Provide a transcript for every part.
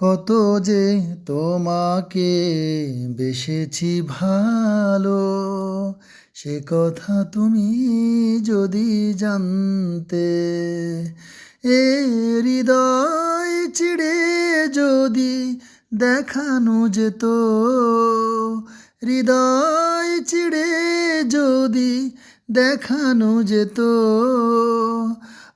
কত যে তোমাকে বেসেছি ভালো, সে কথা তুমি যদি জানতে, এ হৃদয় চিড়ে যদি দেখানো যেত, হৃদয় চিড়ে যদি দেখানো যেত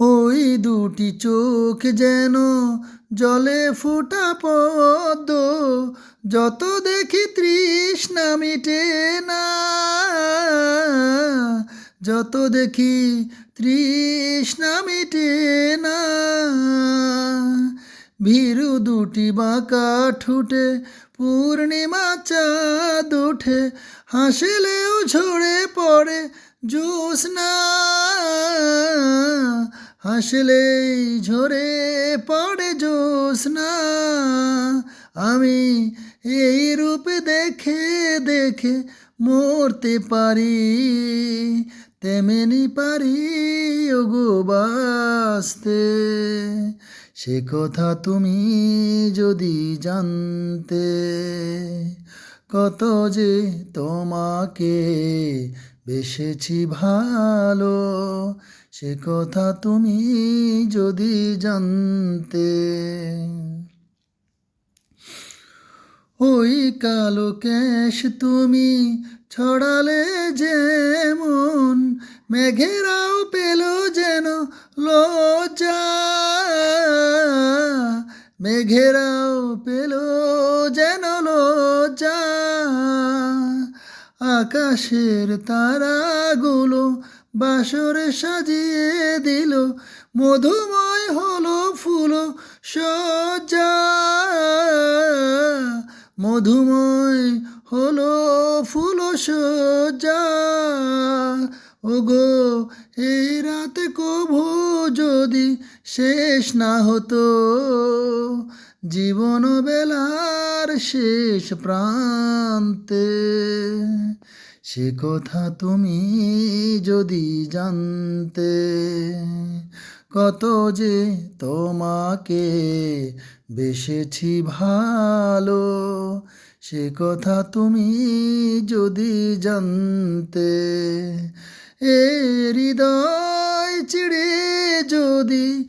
ওই দুটি চোখ যেন জলে ফোটা পদ্ম। যত দেখি তৃষ্ণা মিটে না। যত দেখি তৃষ্ণা মিটে না। ভীরু দুটি বাঁকা ঠুটে, পূর্ণিমা চাঁদ ওঠে। হাসলেও ঝরে পড়ে জ্যোৎস্না হাসলেই ঝরে পড়ে জ্যোৎস্না। আমি এই রূপে দেখে দেখে মরতে পারি, তেমনি পারি ওগো বাসতে সে কথা তুমি যদি জানতে, কত যে তোমাকে বেসেছি ভালো। সে কথা তুমি যদি জানতে। ওই কালো ক্যাশ তুমি ছড়ালে যেমন, মেঘেরাও পেল যেন লজ্জা। মেঘেরাও আকাশের তারাগুলো বাসরে সাজিয়ে দিল, মধুময় হলো ফুল সজ্জা। মধুময় হলো ফুল সজ্জা। ওগো, এই রাতে কভু যদি শেষ না হতো জীবন বেলার শেষ প্রান্তে, সে কথা তুমি যদি জানতে, কত যে তোমাকে বেসেছি ভালো, সে কথা তুমি যদি জানতে, এ হৃদয় চিড়ে যদি